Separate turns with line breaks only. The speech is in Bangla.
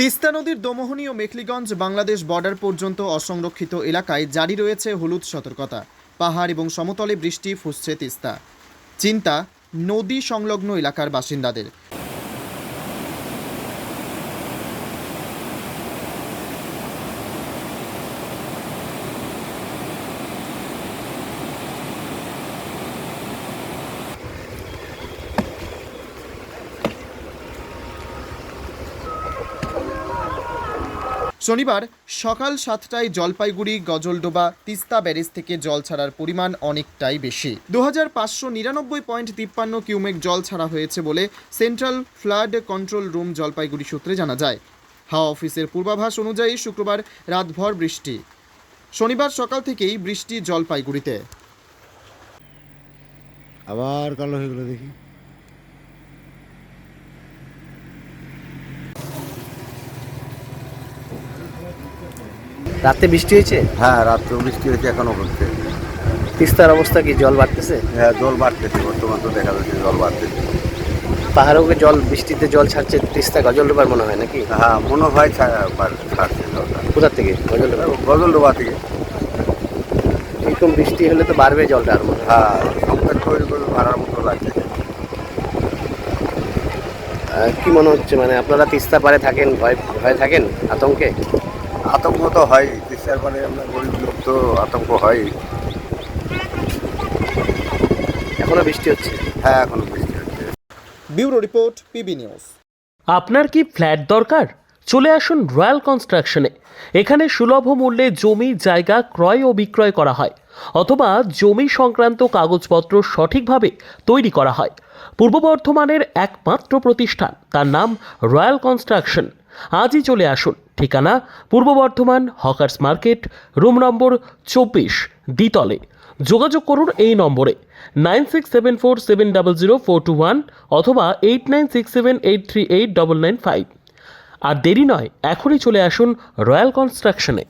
তিস্তা নদীর দোমোহনী ও মেখলিগঞ্জ বাংলাদেশ বর্ডার পর্যন্ত অসংরক্ষিত এলাকায় জারি রয়েছে হলুদ সতর্কতা। পাহাড় এবং সমতলে বৃষ্টি ফুসছে তিস্তা। চিন্তা, নদী সংলগ্ন এলাকার বাসিন্দাদের। শনিবার সকাল সাতটায় জলপাইগুড়ি, গজলডোবা, তিস্তা ব্যারেজ থেকে জল ছাড়ার পরিমাণ অনেকটাই বেশি। দু হাজার পাঁচশো নিরানব্বই পয়েন্ট তিপ্পান্ন কিউমেক জল ছাড়া হয়েছে বলে central flood control room Jalpaiguri সূত্রে জানা যায়। হাওয়া অফিসের পূর্বাভাস অনুযায়ী শুক্রবার রাতভর বৃষ্টি। শনিবার সকাল থেকেই বৃষ্টি জলপাইগুড়িতে।
আবার কালো হয়ে গেলো দেখি।
রাতে বৃষ্টি হয়েছে?
হ্যাঁ রাত্রে বৃষ্টি হয়েছে এখনও হচ্ছে।
তিস্তার অবস্থা কি? জল বাড়তেছে?
হ্যাঁ জল বাড়তেছে বর্তমান তো দেখা যাচ্ছে জল বাড়তেছে।
পাহাড়কে জল বৃষ্টিতে জল ছাড়ছে তিস্তা গজলডোবার মনে হয় নাকি?
হ্যাঁ মনে হয় ছাড়ছে জলটা।
কোথার থেকে? গজলডোবা
গজল ডোবা থেকে।
এরকম বৃষ্টি হলে তো বাড়বে জলটা আর। মনে হ্যাঁ
সংকট তৈরি করে ভাড়ার মতো লাগছে।
কি মনে হচ্ছে মানে আপনারা তিস্তা পারে থাকেন ভয় ভয় থাকেন আতঙ্কে?
আতঙ্ক তো হয় তিস্তার পরে আমরা গরিব লোক তো আতঙ্ক হয়।
এখনও বৃষ্টি হচ্ছে?
হ্যাঁ এখনও বৃষ্টি হচ্ছে।
Bureau report P B news.
আপনার কি ফ্ল্যাট দরকার? চলে আসুন রয়্যাল কনস্ট্রাকশনে। এখানে সুলভ মূল্যে জমি জায়গা ক্রয় ও বিক্রয় করা হয় অথবা জমি সংক্রান্ত কাগজপত্র সঠিকভাবে তৈরি করা হয়। পূর্ব বর্ধমানের একমাত্র প্রতিষ্ঠান তার নাম রয়্যাল কনস্ট্রাকশন। আজই চলে আসুন। ঠিকানা, Purba Bardhaman, hawkers market, room নম্বর চব্বিশ, দ্বিতলে। যোগাযোগ করুন এই নম্বরে, nine six seven four seven double zero four two one অথবা eight nine six seven eight three eight double nine five. আর দেরি নয়, এখনই চলে আসুন রয়্যাল কনস্ট্রাকশনে।